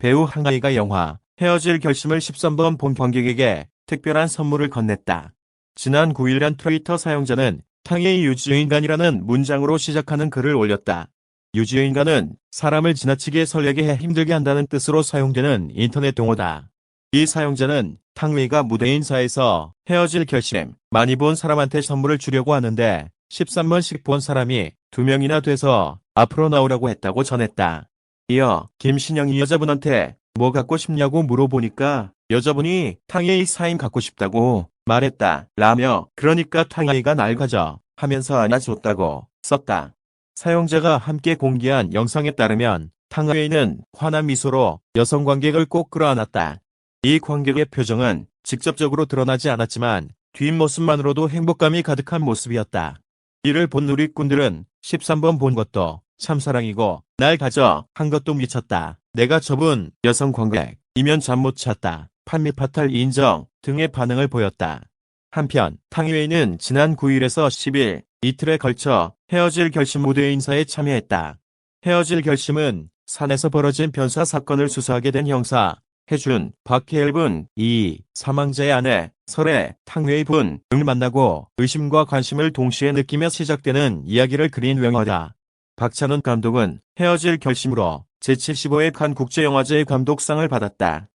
배우 항아이가 영화 헤어질 결심을 13번 본 관객에게 특별한 선물을 건넸다. 지난 9일간 트위터 사용자는 탕웨이 유주인간이라는 문장으로 시작하는 글을 올렸다. 유주인간은 사람을 지나치게 설레게 해 힘들게 한다는 뜻으로 사용되는 인터넷 동어다. 이 사용자는 탕웨이가 무대 인사에서 헤어질 결심 많이 본 사람한테 선물을 주려고 하는데 13번씩 본 사람이 2명이나 돼서 앞으로 나오라고 했다고 전했다. 이어 김신영이 여자분한테 뭐 갖고 싶냐고 물어보니까 여자분이 탕웨이 사인 갖고 싶다고 말했다. 라며 그러니까 탕웨이가 날 가져 하면서 안아줬다고 썼다. 사용자가 함께 공개한 영상에 따르면 탕웨이는 환한 미소로 여성 관객을 꼭 끌어안았다. 이 관객의 표정은 직접적으로 드러나지 않았지만 뒷모습만으로도 행복감이 가득한 모습이었다. 이를 본 누리꾼들은 13번 본 것도 참사랑이고 날 가져 한 것도 미쳤다. 내가 저분 여성 관객 이면 잠 못 잤다. 판미 파탈 인정 등의 반응을 보였다. 한편 탕웨이는 지난 9일에서 10일 이틀에 걸쳐 헤어질 결심 무대 인사에 참여했다. 헤어질 결심은 산에서 벌어진 변사 사건을 수사하게 된 형사 해준 박해일분 이 사망자의 아내 설의 탕웨이 분을 만나고 의심과 관심을 동시에 느끼며 시작되는 이야기를 그린 영화다. 박찬훈 감독은 헤어질 결심으로 제75회 칸 국제영화제 감독상을 받았다.